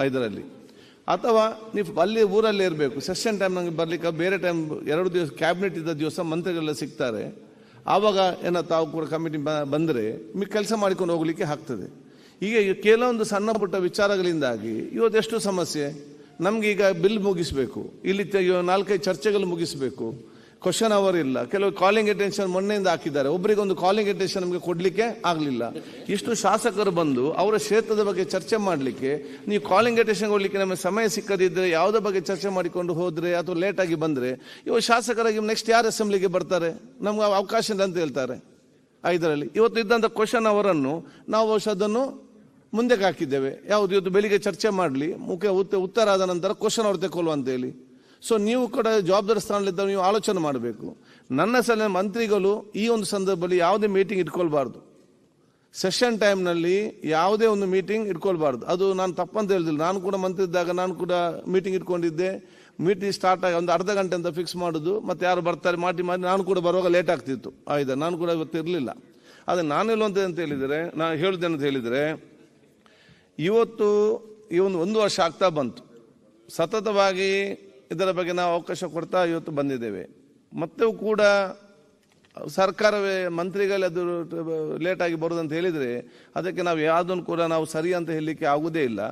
ಐದರಲ್ಲಿ. ಅಥವಾ ನೀವು ಅಲ್ಲಿ ಊರಲ್ಲಿ ಇರಬೇಕು ಸೆಷನ್ ಟೈಮ್ ನನಗೆ ಬರಲಿಕ್ಕೆ ಬೇರೆ ಟೈಮ್ ಎರಡು ದಿವಸ ಕ್ಯಾಬಿನೆಟ್ ಇದ್ದ ದಿವಸ ಮಂತ್ರಿಗಳೆಲ್ಲ ಸಿಗ್ತಾರೆ. ಆವಾಗ ಏನೋ ತಾವು ಕೂಡ ಕಮಿಟಿ ಬಂದರೆ ನಿಮಗೆ ಕೆಲಸ ಮಾಡಿಕೊಂಡು ಹೋಗಲಿಕ್ಕೆ ಆಗ್ತದೆ. ಈಗ ಕೆಲವೊಂದು ಸಣ್ಣ ಪುಟ್ಟ ವಿಚಾರಗಳಿಂದಾಗಿ ಇವತ್ತು ಎಷ್ಟು ಸಮಸ್ಯೆ? ನಮಗೀಗ ಬಿಲ್ ಮುಗಿಸಬೇಕು. ಇಲ್ಲಿ ನಾಲ್ಕೈದು ಚರ್ಚೆಗಳು ಮುಗಿಸ್ಬೇಕು. ಕ್ವಶನ್ ಅವರ್ ಇಲ್ಲ. ಕೆಲವು ಕಾಲಿಂಗ್ ಅಟೆನ್ಷನ್ ಮೊನ್ನೆಯಿಂದ ಹಾಕಿದ್ದಾರೆ. ಒಬ್ಬರಿಗೆ ಒಂದು ಕಾಲಿಂಗ್ ಅಟೆನ್ಷನ್ ನಮಗೆ ಕೊಡಲಿಕ್ಕೆ ಆಗಲಿಲ್ಲ. ಇಷ್ಟು ಶಾಸಕರು ಬಂದು ಅವರ ಕ್ಷೇತ್ರದ ಬಗ್ಗೆ ಚರ್ಚೆ ಮಾಡಲಿಕ್ಕೆ, ನೀವು ಕಾಲಿಂಗ್ ಅಟೆನ್ಷನ್ ಕೊಡಲಿಕ್ಕೆ ನಮಗೆ ಸಮಯ ಸಿಕ್ಕದಿದ್ದರೆ ಯಾವುದೇ ಬಗ್ಗೆ ಚರ್ಚೆ ಮಾಡಿಕೊಂಡು ಹೋದರೆ ಅಥವಾ ಲೇಟಾಗಿ ಬಂದರೆ, ಇವಾಗ ಇವ ಶಾಸಕರಾಗಿ ನೆಕ್ಸ್ಟ್ ಯಾರು ಅಸೆಂಬ್ಲಿಗೆ ಬರ್ತಾರೆ? ನಮ್ಗೆ ಅವಕಾಶ ಇಲ್ಲ ಅಂತ ಹೇಳ್ತಾರೆ. ಐದರಲ್ಲಿ. ಇವತ್ತು ಇದ್ದಂಥ ಕ್ವಶನ್ ಅವರನ್ನು ನಾವು ಅದನ್ನು ಮುಂದಕ್ಕೆ ಹಾಕಿದ್ದೇವೆ. ಯಾವುದು ಇವತ್ತು ಬೆಳಿಗ್ಗೆ ಚರ್ಚೆ ಮಾಡಲಿ, ಮುಖ್ಯ ಉತ್ತ- ಉತ್ತರ ಆದ ನಂತರ ಕ್ವಶನ್ ಅವ್ರು ತೆಕ್ಕೊಳ್ಳುವ ಅಂತ ಹೇಳಿ. ಸೊ ನೀವು ಕೂಡ ಜವಾಬ್ದಾರಿ ಸ್ಥಾನದಲ್ಲಿದ್ದ ನೀವು ಆಲೋಚನೆ ಮಾಡಬೇಕು. ನನ್ನ ಸಲ ಮಂತ್ರಿಗಳು ಈ ಒಂದು ಸಂದರ್ಭದಲ್ಲಿ ಯಾವುದೇ ಮೀಟಿಂಗ್ ಇಟ್ಕೊಳ್ಬಾರ್ದು. ಸೆಷನ್ ಟೈಮ್ನಲ್ಲಿ ಯಾವುದೇ ಒಂದು ಮೀಟಿಂಗ್ ಇಟ್ಕೊಳ್ಬಾರ್ದು. ಅದು ನಾನು ತಪ್ಪಂತ ಹೇಳಿದಿಲ್ಲ. ನಾನು ಕೂಡ ಮಂತ್ರಿ ಇದ್ದಾಗ ನಾನು ಕೂಡ ಮೀಟಿಂಗ್ ಇಟ್ಕೊಂಡಿದ್ದೆ. ಮೀಟಿಂಗ್ ಸ್ಟಾರ್ಟ್ ಆಗಿ ಒಂದು ಅರ್ಧ ಗಂಟೆ ಅಂತ ಫಿಕ್ಸ್ ಮಾಡೋದು. ಮತ್ತು ಯಾರು ಬರ್ತಾರೆ ಮಾಡಿ ಮಾಡಿ ನಾನು ಕೂಡ ಬರುವಾಗ ಲೇಟ್ ಆಗ್ತಿತ್ತು. ಆಯ್ತಾ? ನಾನು ಕೂಡ ಇವತ್ತು ಇರಲಿಲ್ಲ. ಆದರೆ ನಾನು ಹೇಳುವಂಥದ್ದು ಅಂತ ಹೇಳಿದರೆ ನಾನು ಹೇಳಿದೆ ಅಂತ ಹೇಳಿದರೆ, ಇವತ್ತು ಈ ಒಂದು ಒಂದು ವರ್ಷ ಆಗ್ತಾ ಬಂತು. ಸತತವಾಗಿ ಇದರ ಬಗ್ಗೆ ನಾವು ಅವಕಾಶ ಕೊಡ್ತಾ ಇವತ್ತು ಬಂದಿದ್ದೇವೆ. ಮತ್ತು ಕೂಡ ಸರ್ಕಾರವೇ ಮಂತ್ರಿಗಳೇ ಅದು ಲೇಟಾಗಿ ಅಂತ ಹೇಳಿದರೆ ಅದಕ್ಕೆ ನಾವು ಯಾವುದನ್ನು ಕೂಡ ನಾವು ಸರಿ ಅಂತ ಹೇಳಲಿಕ್ಕೆ ಆಗುವುದೇ ಇಲ್ಲ.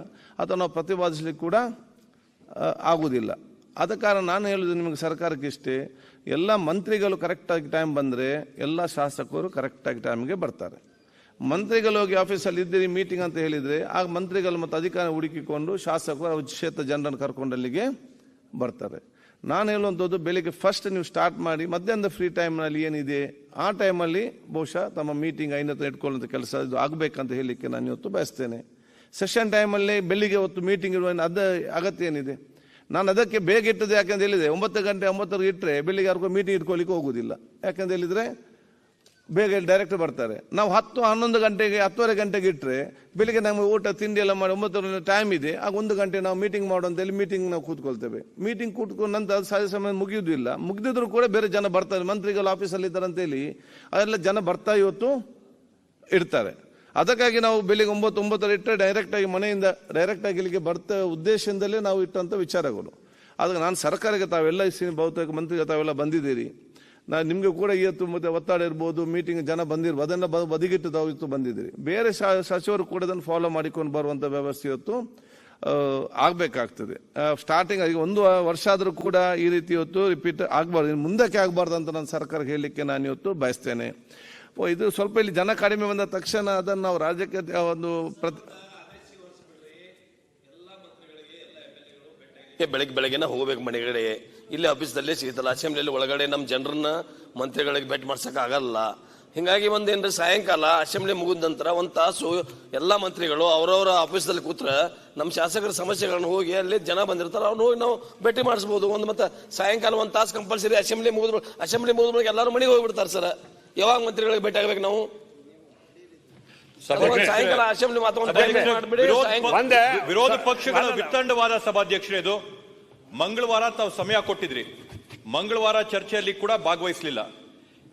ಅಥವಾ ನಾವು ಪ್ರತಿಪಾದಿಸಲಿಕ್ಕೆ ಕೂಡ ಆಗುವುದಿಲ್ಲ ಆದ ಕಾರಣ ನಾನು ಹೇಳೋದು ನಿಮಗೆ ಸರ್ಕಾರಕ್ಕೆ ಇಷ್ಟೇ. ಎಲ್ಲ ಮಂತ್ರಿಗಳು ಕರೆಕ್ಟಾಗಿ ಟೈಮ್ ಬಂದರೆ ಎಲ್ಲ ಶಾಸಕರು ಕರೆಕ್ಟಾಗಿ ಟೈಮ್ಗೆ ಬರ್ತಾರೆ. ಮಂತ್ರಿಗಳು ಹೋಗಿ ಆಫೀಸಲ್ಲಿ ಇದ್ದೀರಿ ಮೀಟಿಂಗ್ ಅಂತ ಹೇಳಿದರೆ ಆ ಮಂತ್ರಿಗಳು ಮತ್ತು ಅಧಿಕಾರ ಹುಡುಕಿಕೊಂಡು ಶಾಸಕರು, ಅವ್ರ ಕ್ಷೇತ್ರ ಜನರನ್ನು ಕರ್ಕೊಂಡು ಅಲ್ಲಿಗೆ ಬರ್ತಾರೆ ನಾನು ಹೇಳುವಂಥದ್ದು ಬೆಳಿಗ್ಗೆ ಫಸ್ಟ್ ನೀವು ಸ್ಟಾರ್ಟ್ ಮಾಡಿ ಮಧ್ಯಾಹ್ನದ ಫ್ರೀ ಟೈಮ್ನಲ್ಲಿ ಏನಿದೆ, ಆ ಟೈಮಲ್ಲಿ ಬಹುಶಃ ತಮ್ಮ ಮೀಟಿಂಗ್ ಐನತ್ರ ಇಟ್ಕೊಳ್ಳುವಂಥ ಕೆಲಸ ಇದು ಆಗಬೇಕಂತ ಹೇಳಲಿಕ್ಕೆ ನಾನು ಇವತ್ತು ಬಯಸ್ತೇನೆ. ಸೆಷನ್ ಟೈಮಲ್ಲಿ ಬೆಳಿಗ್ಗೆ ಹೊತ್ತು ಮೀಟಿಂಗ್ ಇರುವ ಅದ ಅಗತ್ಯ ಏನಿದೆ? ನಾನು ಅದಕ್ಕೆ ಬೇಗ ಇಟ್ಟದ್ದು ಯಾಕಂತ ಹೇಳಿದೆ ಒಂಬತ್ತು ಗಂಟೆ ಒಂಬತ್ತರಿಗೆ ಇಟ್ಟರೆ ಬೆಳಿಗ್ಗೆ ಯಾರಿಗೂ ಮೀಟಿಂಗ್ ಇಟ್ಕೊಳ್ಳಿಕ್ಕೆ ಹೋಗೋದಿಲ್ಲ. ಯಾಕಂತ ಹೇಳಿದರೆ ಬೇಗ ಡೈರೆಕ್ಟ್ ಬರ್ತಾರೆ. ನಾವು ಹತ್ತು, ಹನ್ನೊಂದು ಗಂಟೆಗೆ, ಹತ್ತುವರೆ ಗಂಟೆಗೆ ಇಟ್ಟರೆ ಬೆಳಿಗ್ಗೆ ನಮಗೆ ಊಟ, ತಿಂಡಿ ಎಲ್ಲ ಮಾಡಿ ಒಂಬತ್ತು ಟೈಮ್ ಇದೆ. ಆಗ ಒಂದು ಗಂಟೆ ನಾವು ಮೀಟಿಂಗ್ ಮಾಡೋ ಅಂತೇಳಿ ಮೀಟಿಂಗ್ ನಾವು ಕೂತ್ಕೊಳ್ತೇವೆ. ಮೀಟಿಂಗ್ ಕೂತ್ಕೊಂಡು ನಂತರ ಅದು ಸಾಧ್ಯ ಸಮಯ ಮುಗಿಯುವುದಿಲ್ಲ. ಮುಗಿದಿದ್ರು ಕೂಡ ಬೇರೆ ಜನ ಬರ್ತಾರೆ. ಮಂತ್ರಿಗಳು ಆಫೀಸಲ್ಲಿ ಇದ್ದಾರೆ ಅಂತೇಳಿ ಅದೆಲ್ಲ ಜನ ಬರ್ತಾ ಇವತ್ತು ಇಡ್ತಾರೆ. ಅದಕ್ಕಾಗಿ ನಾವು ಬೆಳಿಗ್ಗೆ ಒಂಬತ್ತು ಒಂಬತ್ತರ ಇಟ್ಟರೆ ಡೈರೆಕ್ಟಾಗಿ ಮನೆಯಿಂದ ಡೈರೆಕ್ಟಾಗಿ ಇಲ್ಲಿಗೆ ಬರ್ತಾ ಉದ್ದೇಶದಿಂದಲೇ ನಾವು ಇಟ್ಟಂಥ ವಿಚಾರಗಳು. ಅದಕ್ಕೆ ನಾನು ಸರ್ಕಾರಕ್ಕೆ ತಾವೆಲ್ಲ ಇಸ್ತೀನಿ ಬಹುತೇಕ ಮಂತ್ರಿಗೆ ತಾವೆಲ್ಲ ಬಂದಿದ್ದೀರಿ. ನಾನು ನಿಮಗೆ ಕೂಡ ಇವತ್ತು ಮತ್ತೆ ಒತ್ತಡ ಇರ್ಬೋದು ಮೀಟಿಂಗ್ ಜನ ಬಂದಿರ್ಬೋದು ಅದನ್ನ ಬದಿಗಿಟ್ಟು ತಾವು ಇವತ್ತು ಬಂದಿದ್ದೀರಿ. ಬೇರೆ ಸಚಿವರು ಕೂಡ ಅದನ್ನು ಫಾಲೋ ಮಾಡಿಕೊಂಡು ಬರುವಂಥ ವ್ಯವಸ್ಥೆ ಇವತ್ತು ಆಗಬೇಕಾಗ್ತದೆ. ಸ್ಟಾರ್ಟಿಂಗ್ ಈಗ ಒಂದು ವರ್ಷ ಆದರೂ ಕೂಡ ಈ ರೀತಿ ಇವತ್ತು ರಿಪೀಟ್ ಆಗಬಾರ್ದು. ಇನ್ನು ಮುಂದಕ್ಕೆ ಆಗಬಾರ್ದು ಅಂತ ನಾನು ಸರ್ಕಾರ ಹೇಳಲಿಕ್ಕೆ ನಾನು ಇವತ್ತು ಬಯಸ್ತೇನೆ. ಇದು ಸ್ವಲ್ಪ ಇಲ್ಲಿ ಜನ ಕಡಿಮೆ ಬಂದ ತಕ್ಷಣ ಅದನ್ನು ನಾವು ರಾಜ್ಯಕ್ಕೆ ಒಂದು ಪ್ರತಿ ಬೆಳಗ್ಗೆ ಬೆಳಗ್ಗೆನ ಹೋಗ್ಬೇಕು ಮನೆಗಡೆ. ಇಲ್ಲಿ ಆಫೀಸ್ದಲ್ಲಿ ಸಿಗುತ್ತಲ್ಲ ಅಸೆಂಬ್ಲಿಯಲ್ಲಿ ಒಳಗಡೆ ನಮ್ಮ ಜನರನ್ನ, ಮಂತ್ರಿಗಳಿಗೆ ಭೇಟಿ ಮಾಡ್ಸಕ್ ಆಗಲ್ಲ. ಹಿಂಗಾಗಿ ಒಂದೇನ್ರಿ, ಸಾಯಂಕಾಲ ಅಸೆಂಬ್ಲಿ ಮುಗಿದ ನಂತರ ಒಂದು ತಾಸು ಎಲ್ಲ ಮಂತ್ರಿಗಳು ಅವರವರ ಆಫೀಸ್ದಲ್ಲಿ ಕೂತ್ರ ನಮ್ಮ ಶಾಸಕರ ಸಮಸ್ಯೆಗಳನ್ನ ಹೋಗಿ ಅಲ್ಲಿ ಜನ ಬಂದಿರ್ತಾರೆ ಅವ್ರನ್ನ ಹೋಗಿ ನಾವು ಭೇಟಿ ಮಾಡಿಸ್ಬೋದು. ಒಂದು ಮತ್ತೆ ಸಾಯಂಕಾಲ ಒಂದು ತಾಸು ಕಂಪಲ್ಸರಿ ಅಸೆಂಬ್ಲಿ ಮುಗಿದ ಅಸೆಂಬ್ಲಿ ಮುಗಿದ ಬಳಿಕ ಎಲ್ಲರೂ ಮನೆಗೆ ಹೋಗ್ಬಿಡ್ತಾರೆ ಸರ್. ಯಾವಾಗ ಮಂತ್ರಿಗಳಿಗೆ ಭೇಟಿ ಆಗ್ಬೇಕು ನಾವು? ಸಾಯಂಕಾಲ ಅಸೆಂಬ್ಲಿ ಮಾತಾಡ್ಬಿಡಿ ವಿರೋಧ ಪಕ್ಷಗಳ ವಿತ್ತಂಡವಾದ ಸಭಾಧ್ಯಕ್ಷರೇ ಇದು. ಮಂಗಳವಾರ ತಾವು ಸಮಯ ಕೊಟ್ಟಿದ್ರಿ. ಮಂಗಳವಾರ ಚರ್ಚೆಯಲ್ಲಿ ಕೂಡ ಭಾಗವಹಿಸಲಿಲ್ಲ.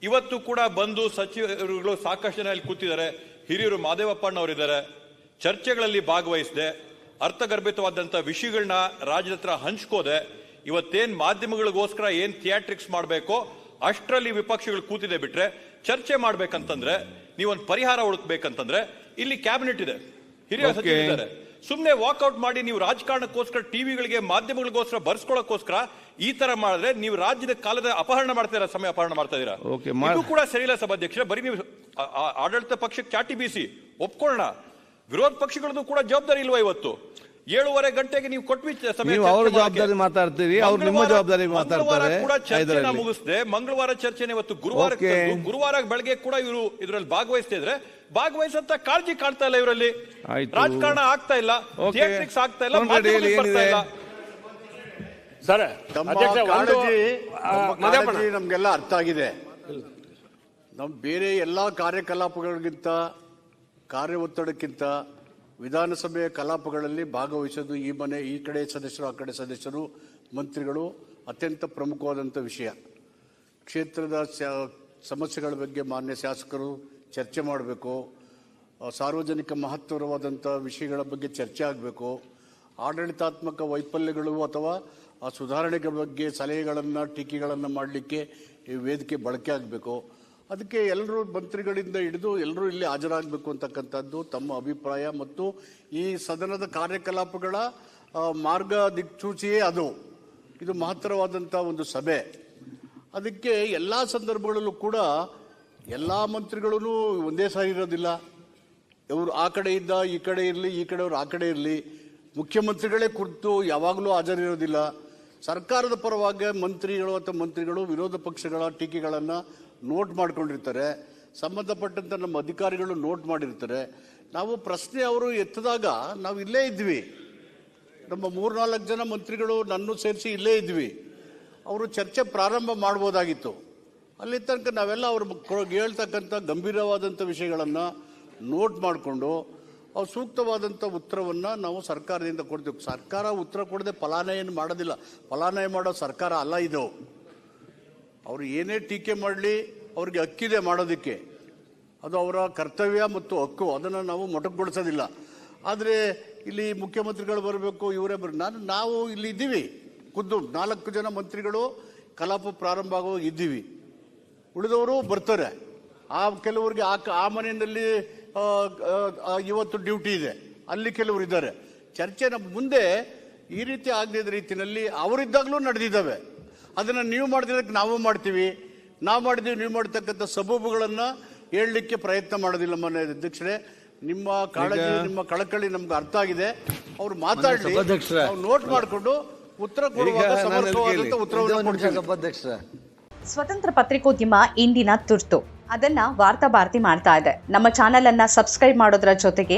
ಇವತ್ತು ಕೂಡ ಬಂದು ಸಚಿವರುಗಳು ಸಾಕಷ್ಟು ಜನ ಇಲ್ಲಿ ಕೂತಿದ್ದಾರೆ. ಹಿರಿಯರು ಮಾದೇವಪ್ಪಣ್ಣವರಿದ್ದಾರೆ ಚರ್ಚೆಗಳಲ್ಲಿ ಭಾಗವಹಿಸದೆ. ಅರ್ಥಗರ್ಭಿತವಾದಂಥ ವಿಷಯಗಳನ್ನ ರಾಜ್ಯದ ಹತ್ರ ಹಂಚ್ಕೋದೆ. ಇವತ್ತೇನ್ ಮಾಧ್ಯಮಗಳಿಗೋಸ್ಕರ ಏನ್ ಥಿಯಾಟ್ರಿಕ್ಸ್ ಮಾಡಬೇಕೋ ಅಷ್ಟರಲ್ಲಿ ವಿಪಕ್ಷಗಳು ಕೂತಿದೆ ಬಿಟ್ರೆ ಚರ್ಚೆ ಮಾಡ್ಬೇಕಂತಂದ್ರೆ ನೀವೊಂದು ಪರಿಹಾರ ಹುಡುಕ್ಬೇಕಂತಂದ್ರೆ ಇಲ್ಲಿ ಕ್ಯಾಬಿನೆಟ್ ಇದೆ. ಹಿರಿಯ. ಸಚಿವರಿದ್ದಾರೆ ಸುಮ್ನೆ ವಾಕ್ಔಟ್ ಮಾಡಿ ನೀವು ರಾಜಕಾರಣಕ್ಕೋಸ್ಕರ ಟಿವಿಗಳಿಗೆ ಮಾಧ್ಯಮಗಳಿಗೋಸ್ಕರ ಬರ್ಸ್ಕೊಳ್ಳೋಕೋಸ್ಕರ ಈ ತರ ಮಾಡಿದ್ರೆ ನೀವು ರಾಜ್ಯದ ಕಾಲದ ಅಪಹರಣ ಮಾಡ್ತಾ ಸಮಯ ಅಪಹರಣ ಮಾಡ್ತಾ ಇದೀರಾ ಇದು ಕೂಡ ಸರಿಯಿಲ್ಲ ಸಭಾಧ್ಯಕ್ಷ ಬರೀ ನೀವು ಆಡಳಿತ ಪಕ್ಷಕ್ಕೆ ಚಾಟಿ ಬೀಸಿ ಒಪ್ಕೊಳ್ಳೋಣ. ವಿರೋಧ ಪಕ್ಷಗಳದ್ದು ಕೂಡ ಜವಾಬ್ದಾರಿ ಇಲ್ವಾ ಇವತ್ತು? ಏಳುವರೆ ಗಂಟೆಗೆ ನೀವು ಕೊಟ್ಟು ಸಮಯ ನೀವು ಅವ್ರ ಜವಾಬ್ದಾರಿ ಮಾತಾಡ್ತೀರಿ, ಅವ್ರು ನಿಮ್ಮ ಜವಾಬ್ದಾರಿ ಮಾತಾಡ್ತಾರೆ. ಕೂಡ ಚರ್ಚೆನ. ಮುಗಿಸ್ದೆ ಮಂಗಳವಾರ ಚರ್ಚೆನೆ ಇವತ್ತು ಗುರುವಾರ ಗುರುವಾರ ಬೆಳಗ್ಗೆ ಕೂಡ ಇವರು ಇದರಲ್ಲಿ ಭಾಗವಹಿಸ್ತಾ ಇದ್ರೆ ಭಾಗವಹಿಸಂತ ಕಾಳಜಿ ಕಾಣ್ತಾ ಇಲ್ಲ ಇವರಲ್ಲಿ. ರಾಜಕಾರಣ ಆಗ್ತಾ ಇಲ್ಲ ಥಿಯೇಟ್ರಿಕ್ಸ್ ಆಗ್ತಾ ಇಲ್ಲ ಬರ್ತಾ ಏನಿದೆ? ಇಲ್ಲ ಸರ್. ಕಾಳಜಿ ನಮ್ಗೆಲ್ಲ ಅರ್ಥ ಆಗಿದೆ ನಮ್ ಬೇರೆ ಎಲ್ಲಾ ಕಾರ್ಯಕಲಾಪಗಳಿಗಿಂತ ಕಾರ್ಯ ಒತ್ತಡಕ್ಕಿಂತ ವಿಧಾನಸಭೆಯ ಕಲಾಪಗಳಲ್ಲಿ ಭಾಗವಹಿಸೋದು ಈ ಮನೆ, ಈ ಕಡೆ ಸದಸ್ಯರು, ಆ ಕಡೆ ಸದಸ್ಯರು, ಮಂತ್ರಿಗಳು ಅತ್ಯಂತ ಪ್ರಮುಖವಾದಂಥ ವಿಷಯ. ಕ್ಷೇತ್ರದ ಸಮಸ್ಯೆಗಳ ಬಗ್ಗೆ ಮಾನ್ಯ ಶಾಸಕರು ಚರ್ಚೆ ಮಾಡಬೇಕು. ಸಾರ್ವಜನಿಕ ಮಹತ್ವರವಾದಂಥ ವಿಷಯಗಳ ಬಗ್ಗೆ ಚರ್ಚೆ ಆಗಬೇಕು. ಆಡಳಿತಾತ್ಮಕ ವೈಫಲ್ಯಗಳು ಅಥವಾ ಆ ಸುಧಾರಣೆಗಳ ಬಗ್ಗೆ ಸಲಹೆಗಳನ್ನು, ಟೀಕೆಗಳನ್ನು ಮಾಡಲಿಕ್ಕೆ ಈ ವೇದಿಕೆ ಬಳಕೆ ಆಗಬೇಕು. ಅದಕ್ಕೆ ಎಲ್ಲರೂ ಮಂತ್ರಿಗಳಿಂದ ಹಿಡಿದು ಎಲ್ಲರೂ ಇಲ್ಲಿ ಹಾಜರಾಗಬೇಕು ಅಂತಕ್ಕಂಥದ್ದು ತಮ್ಮ ಅಭಿಪ್ರಾಯ ಮತ್ತು ಈ ಸದನದ ಕಾರ್ಯಕಲಾಪಗಳ ಮಾರ್ಗ ದಿಕ್ಸೂಚಿಯೇ ಅದು. ಇದು ಮಹತ್ತರವಾದಂಥ ಒಂದು ಸಭೆ. ಅದಕ್ಕೆ ಎಲ್ಲ ಸಂದರ್ಭಗಳಲ್ಲೂ ಕೂಡ ಎಲ್ಲ ಮಂತ್ರಿಗಳೂ ಒಂದೇ ಸಾರಿ ಇರೋದಿಲ್ಲ. ಇವರು ಆ ಕಡೆ ಇದ್ದ, ಈ ಕಡೆ ಇರಲಿ, ಈ ಕಡೆಯವರು ಆ ಕಡೆ ಇರಲಿ. ಮುಖ್ಯಮಂತ್ರಿಗಳೇ ಕುರಿತು ಯಾವಾಗಲೂ ಹಾಜರಿರೋದಿಲ್ಲ. ಸರ್ಕಾರದ ಪರವಾಗಿ ಮಂತ್ರಿಗಳು ಅಥವಾ ಮಂತ್ರಿಗಳು ವಿರೋಧ ಪಕ್ಷಗಳ ಟೀಕೆಗಳನ್ನು ನೋಟ್ ಮಾಡ್ಕೊಂಡಿರ್ತಾರೆ. ಸಂಬಂಧಪಟ್ಟಂಥ ನಮ್ಮ ಅಧಿಕಾರಿಗಳು ನೋಟ್ ಮಾಡಿರ್ತಾರೆ. ನಾವು ಪ್ರಶ್ನೆ ಅವರು ಎತ್ತಿದಾಗ ನಾವು ಇಲ್ಲೇ ಇದ್ವಿ. ನಮ್ಮ ಮೂರ್ನಾಲ್ಕು ಜನ ಮಂತ್ರಿಗಳು ನನ್ನೂ ಸೇರಿಸಿ ಇಲ್ಲೇ ಇದ್ವಿ. ಅವರು ಚರ್ಚೆ ಪ್ರಾರಂಭ ಮಾಡ್ಬೋದಾಗಿತ್ತು. ಅಲ್ಲಿ ತನಕ ನಾವೆಲ್ಲ ಅವ್ರು ಹೇಳ್ತಕ್ಕಂಥ ಗಂಭೀರವಾದಂಥ ವಿಷಯಗಳನ್ನು ನೋಟ್ ಮಾಡಿಕೊಂಡು ಅವ್ರು ಸೂಕ್ತವಾದಂಥ ಉತ್ತರವನ್ನು ನಾವು ಸರ್ಕಾರದಿಂದ ಕೊಡ್ತೀವಿ. ಸರ್ಕಾರ ಉತ್ತರ ಕೊಡದೆ ಫಲಾನಯನ ಮಾಡೋದಿಲ್ಲ. ಫಲಾನಯ ಮಾಡೋ ಸರ್ಕಾರ ಅಲ್ಲ ಇದು. ಅವರು ಏನೇ ಟೀಕೆ ಮಾಡಲಿ, ಅವ್ರಿಗೆ ಹಕ್ಕಿದೆ ಮಾಡೋದಕ್ಕೆ. ಅದು ಅವರ ಕರ್ತವ್ಯ ಮತ್ತು ಹಕ್ಕು, ಅದನ್ನು ನಾವು ಮೊಟಕುಗೊಳಿಸೋದಿಲ್ಲ. ಆದರೆ ಇಲ್ಲಿ ಮುಖ್ಯಮಂತ್ರಿಗಳು ಬರಬೇಕು, ಇವರೇ ಬರ, ನಾನು, ನಾವು ಇಲ್ಲಿ ಇದ್ದೀವಿ. ಖುದ್ದು ನಾಲ್ಕು ಜನ ಮಂತ್ರಿಗಳು ಕಲಾಪ ಪ್ರಾರಂಭ ಆಗೋ ಇದ್ದೀವಿ. ಉಳಿದವರು ಬರ್ತಾರೆ. ಆ ಕೆಲವರಿಗೆ ಆ ಆ ಮನೆಯಲ್ಲಿ ಇವತ್ತು ಡ್ಯೂಟಿ ಇದೆ. ಅಲ್ಲಿ ಕೆಲವರು ಇದ್ದಾರೆ. ಚರ್ಚೆ ನಮ್ಮ ಮುಂದೆ ಈ ರೀತಿ ಆಗದಿದ್ದ ರೀತಿಯಲ್ಲಿ ಅವರಿದ್ದಾಗಲೂ ನಡೆದಿದ್ದಾವೆ. ಅದನ್ನು ನೀವು ಮಾಡಿದ್ದಕ್ಕೆ ನಾವು ಮಾಡ್ತೀವಿ. ನಾವು ಮಾಡಿದ್ದೀವಿ ನೀವು ಮಾಡ್ತಕ್ಕಂಥ ಸಬೂಬುಗಳನ್ನು ಹೇಳಲಿಕ್ಕೆ ಪ್ರಯತ್ನ ಮಾಡೋದಿಲ್ಲ ಮನೆ ಅಧ್ಯಕ್ಷರೇ. ನಿಮ್ಮ ಕಾಳಜಿ ನಿಮ್ಮ ಕಳಕಳಿ ನಮ್ಗೆ ಅರ್ಥ ಆಗಿದೆ. ಅವ್ರು ಮಾತಾಡಲಿ. ನೋಟ್ ಮಾಡಿಕೊಂಡು ಉತ್ತರ. ಉತ್ತರವನ್ನು ಸ್ವತಂತ್ರ ಪತ್ರಿಕೋದ್ಯಮ ಇಂದಿನ ತುರ್ತು. ಅದನ್ನ ವಾರ್ತಾ ಭಾರತಿ ಮಾಡ್ತಾ ಇದೆ. ನಮ್ಮ ಚಾನೆಲ್ ಅನ್ನ ಸಬ್ಸ್ಕ್ರೈಬ್ ಮಾಡೋದ್ರ ಜೊತೆಗೆ